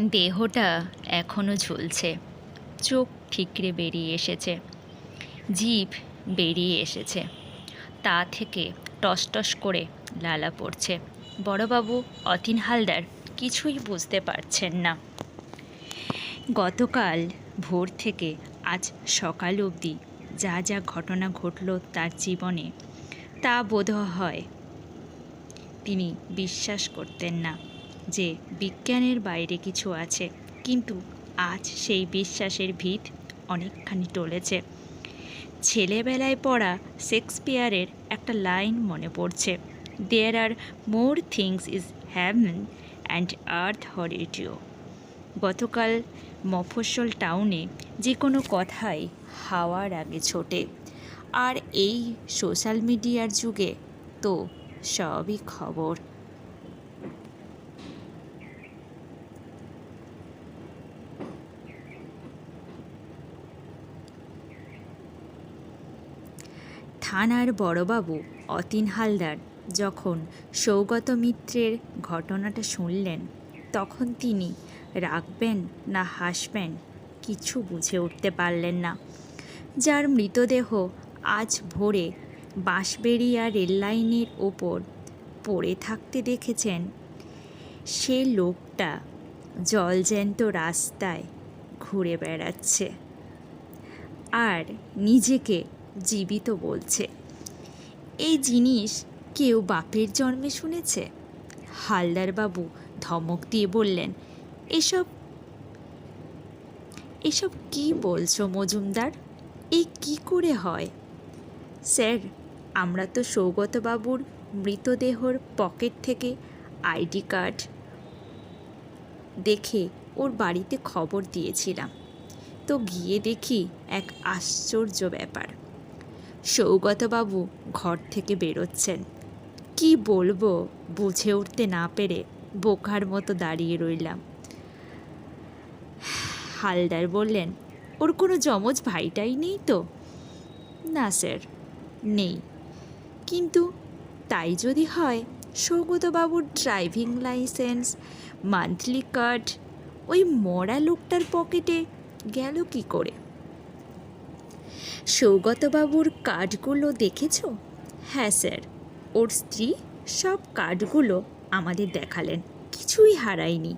দেহটা এখনও ঝুলছে। চোখ ঠিকরে বেরিয়ে এসেছে। জিভ বেরিয়ে এসেছে। তা থেকে টসটস করে লালা পড়ছে। বড়বাবু, অতীন হালদার কিছুই বুঝতে পারছেন না। গতকাল ভোর থেকে আজ সকাল অবধি যা যা ঘটনা ঘটল তার জীবনে তা বোধ হয় তিনি বিশ্বাস করতেন না। যে বিজ্ঞানের বাইরে কিছু আছে, কিন্তু আজ সেই বিশ্বাসের ভিত অনেকখানি টলেছে। ছেলেবেলায় পড়া শেক্সপিয়ারের একটা লাইন মনে পড়ছে there are more things is heaven and earth Horatio গতকাল মফস্বল টাউনে যে কোনো কথাই হাওয়ার আগে ছোটে, আর এই সোশ্যাল মিডিয়ার যুগে তো সবই খবর। থানার বড়বাবু অতীন হালদার যখন সৌগত মিত্রের ঘটনাটা শুনলেন, তখন তিনি রাখবেন না হাসবেন কিছু বুঝে উঠতে পারলেন না। যার মৃতদেহ আজ ভোরে বাঁশবেড়িয়া রেললাইনের ওপর পড়ে থাকতে দেখেছেন, সে লোকটা জলজ্যান্ত রাস্তায় ঘুরে বেড়াচ্ছে। আর নিজেকে জীবিত বলছে। এই জিনিস কেউ বাপের জন্মে শুনেছে? হালদারবাবু ধমক দিয়ে বললেন, এসব এসব কি বলছো মজুমদার? এই কি করে হয়? স্যার, আমরা তো সৌগতবাবুর মৃতদেহর পকেট থেকে আইডি কার্ড দেখে ওর বাড়িতে খবর দিয়েছিলাম। তো গিয়ে দেখি এক আশ্চর্য ব্যাপার। সৌগতবাবু ঘর থেকে বেরোচ্ছেন। কি বলব, বুঝে উঠতে না পেরে বোকার মতো দাঁড়িয়ে রইলাম। হালদার বললেন, ওর কোনো জমজ ভাইটাই নেই তো? না, স্যার, নেই। কিন্তু তাই যদি হয়, সৌগতবাবুর ড্রাইভিং লাইসেন্স, মান্থলি কার্ড, ওই মরা লোকটার পকেটে গেল কি করে? সৌগতবাবুর কার্ডগুলো দেখেছ? হ্যাঁ স্যার। ওর স্ত্রী সব কার্ডগুলো আমাদের দেখালেন, কিছুই হারায়নি।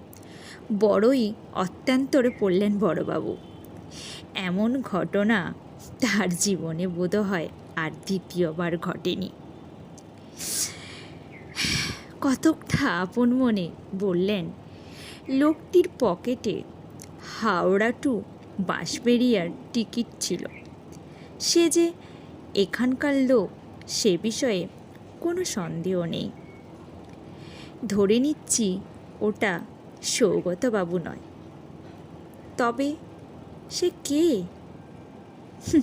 বড়ই অত্যন্তরে পড়লেন বড়বাবু। এমন ঘটনা তার জীবনে বোধ হয় আর দ্বিতীয়বার ঘটেনি। কতকটা আপন মনে বললেন, লোকটির পকেটে হাওড়া টু বাঁশবেড়িয়ার টিকিট ছিল। সে যে এখানকার লোক, সে বিষয়ে কোনো সন্দেহ নেই। ধরে নিচ্ছি ওটা সৌগতবাবু নয়। তবে সে কে?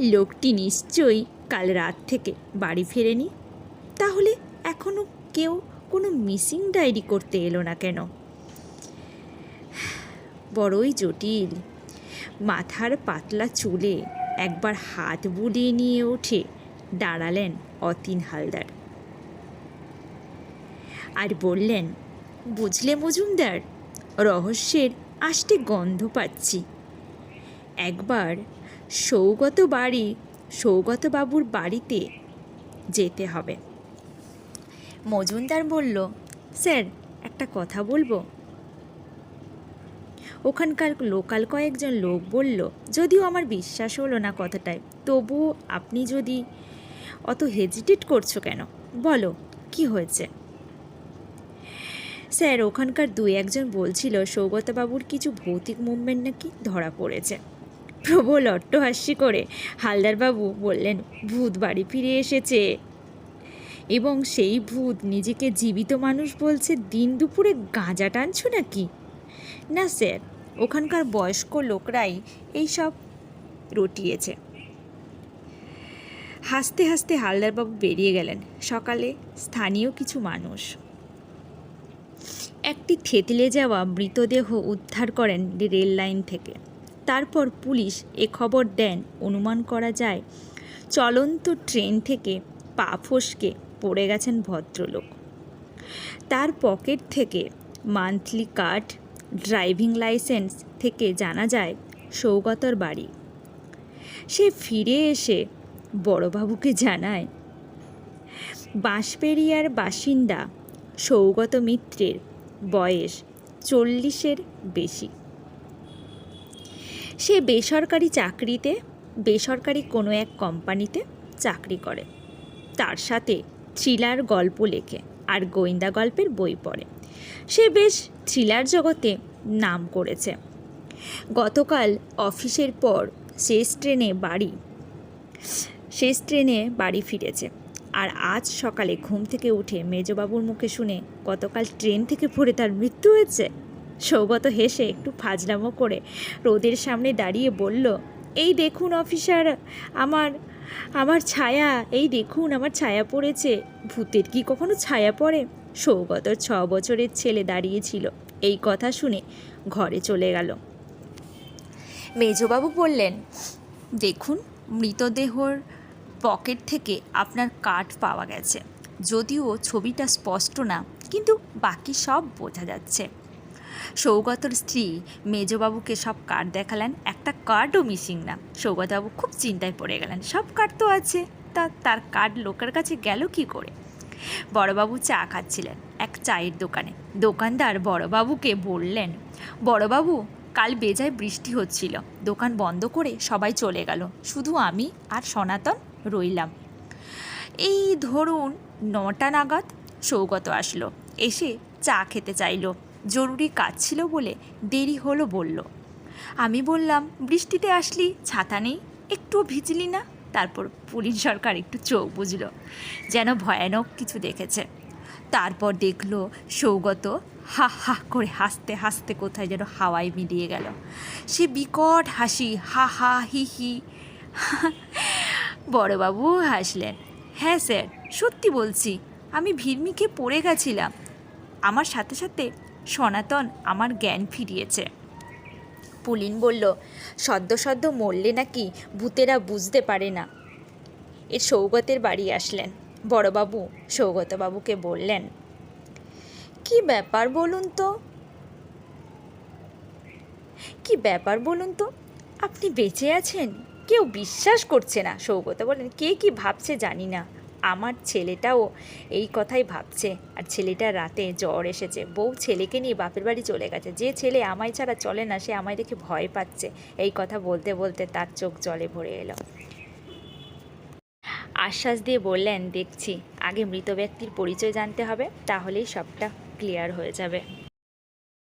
লোকটি নিশ্চয়ই কাল রাত থেকে বাড়ি ফেরেনি। তাহলে এখনও কেউ কোনো মিসিং ডায়েরি করতে এলো না কেন? বড়ই জটিল। মাথার পাতলা চুলে একবার হাত বুলিয়ে নিয়ে উঠে দাঁড়ালেন অতীন হালদার। আর বললেন, বুঝলে মজুমদার, রহস্যের আষ্টে গন্ধ পাচ্ছি। একবার সৌগত বাড়ি, সৌগত বাবুর বাড়িতে যেতে হবে। মজুমদার বলল, স্যার, একটা কথা বলব? ওখানকার লোকাল কয়েকজন লোক বলল, যদিও আমার বিশ্বাস হলো না কথাটায়, তবুও আপনি যদি অত হেজিটেট করছ কেন? বলো, কি হয়েছে? স্যার, ওখানকার দুই একজন বলছিল, সৌগতবাবুর কিছু ভৌতিক মুভমেন্ট নাকি ধরা পড়েছে। প্রবল অট্টহাস্যি করে হালদারবাবু বললেন, ভূত বাড়ি ফিরে এসেছে। এবং সেই ভূত নিজেকে জীবিত মানুষ বলছে, দিন দুপুরে গাঁজা টানছো নাকি? না, স্যার। ওখানকার বয়স্ক লোকরাই এইসব রটিয়েছে। হাসতে হাসতে হালদারবাবু বেরিয়ে গেলেন। সকালে স্থানীয় কিছু মানুষ। একটি থেতলে যাওয়া মৃতদেহ উদ্ধার করেন রেল লাইন থেকে। তারপর পুলিশ এ খবর দেন, অনুমান করা যায় চলন্ত ট্রেন থেকে পা ফসকে পড়ে গেছেন ভদ্রলোক। তার পকেট থেকে মান্থলি কার্ড ড্রাইভিং লাইসেন্স থেকে জানা যায় সৌগতর বাড়ি। সে ফিরে এসে বড়বাবুকে জানায় বাঁশপেরিয়ার বাসিন্দা সৌগত মিত্রের বয়স চল্লিশের বেশি। সে বেসরকারি চাকরিতে, বেসরকারি কোনো এক কোম্পানিতে চাকরি করে। তার সাথে থ্রিলার গল্প লেখে আর গোয়েন্দা গল্পের বই পড়ে। সে বেশ থ্রিলার জগতে নাম করেছে। গতকাল অফিসের পর শেষ ট্রেনে বাড়ি, শেষ ট্রেনে বাড়ি ফিরেছে। আর আজ সকালে ঘুম থেকে উঠে মেজবাবুর মুখে শুনে গতকাল ট্রেন থেকে পড়ে তার মৃত্যু হয়েছে? সৌগত হেসে একটু ফাজলামো করে রোদের সামনে দাঁড়িয়ে বলল, এই দেখুন অফিসার, আমার আমার ছায়া, এই দেখুন আমার ছায়া পড়েছে। ভূতের কি কখনো ছায়া পড়ে? সৌগতর ছ বছরের ছেলে দাঁড়িয়েছিল। এই কথা শুনে ঘরে চলে গেল। মেজবাবু বললেন, দেখুন, মৃতদেহর পকেট থেকে আপনার কার্ড পাওয়া গেছে। যদিও ছবিটা স্পষ্ট না, কিন্তু বাকি সব বোঝা যাচ্ছে। সৌগতর স্ত্রী মেজবাবুকে সব কার্ড দেখালেন, একটা কার্ডও মিসিং না। সৌগতবাবু খুব চিন্তায় পড়ে গেলেন, সব কার্ড তো আছে, তা তার কার্ড লোকের কাছে গেল কি করে? বড়বাবু চা খাচ্ছিলেন এক চায়ের দোকানে। দোকানদার বড়বাবুকে বললেন, বড়বাবু, কাল বেজায় বৃষ্টি হচ্ছিল। দোকান বন্ধ করে সবাই চলে গেল। শুধু আমি আর সনাতন রইলাম। এই ধরুন নটা নাগাদ সৌগত আসলো। এসে চা খেতে চাইলো। জরুরি কাজ ছিল বলে দেরি হলো বলল। আমি বললাম, বৃষ্টিতে আসলি, ছাতা নেই, একটুও ভিজলি না? তারপর পুলিশ সরকার একটু চোখ বুঝলো যেন ভয়ানক কিছু দেখেছে। তারপর দেখল সৌগত হা হা করে হাসতে হাসতে কোথায় যেন হাওয়ায় মিলিয়ে গেল। সে বিকট হাসি, হা হা হি হি। বড়বাবু হাসলেন হ্যাঁ স্যার, সত্যি বলছি, আমি ভিড়মিখে পড়ে গেছিলাম। আমার সাথে সাথে সনাতন আমার জ্ঞান ফিরিয়েছে। পুলিন বলল, সদ্য সদ্য মরলে নাকি ভূতেরা বুঝতে পারে না। এর সৌগতের বাড়ি আসলেন। বড়বাবু সৌগতবাবুকে বললেন, কি ব্যাপার বলুন তো? কি ব্যাপার বলুন তো? আপনি বেঁচে আছেন? কেউ বিশ্বাস করছে না। সৌগত বলেন কে কি ভাবছে জানি না। আমার ছেলেটাও এই কথাই ভাবছে। আর ছেলেটা রাতে জ্বর এসেছে। বউ ছেলেকে নিয়ে বাপের বাড়ি চলে গেছে। যে ছেলে আমায় ছাড়া চলে না, সে আমায় দেখে ভয় পাচ্ছে। এই কথা বলতে বলতে তার চোখ জলে ভরে এলো। আশ্বাস দিয়ে বললেন, দেখছি। আগে মৃত ব্যক্তির পরিচয় জানতে হবে, তাহলেই সবটা ক্লিয়ার হয়ে যাবে।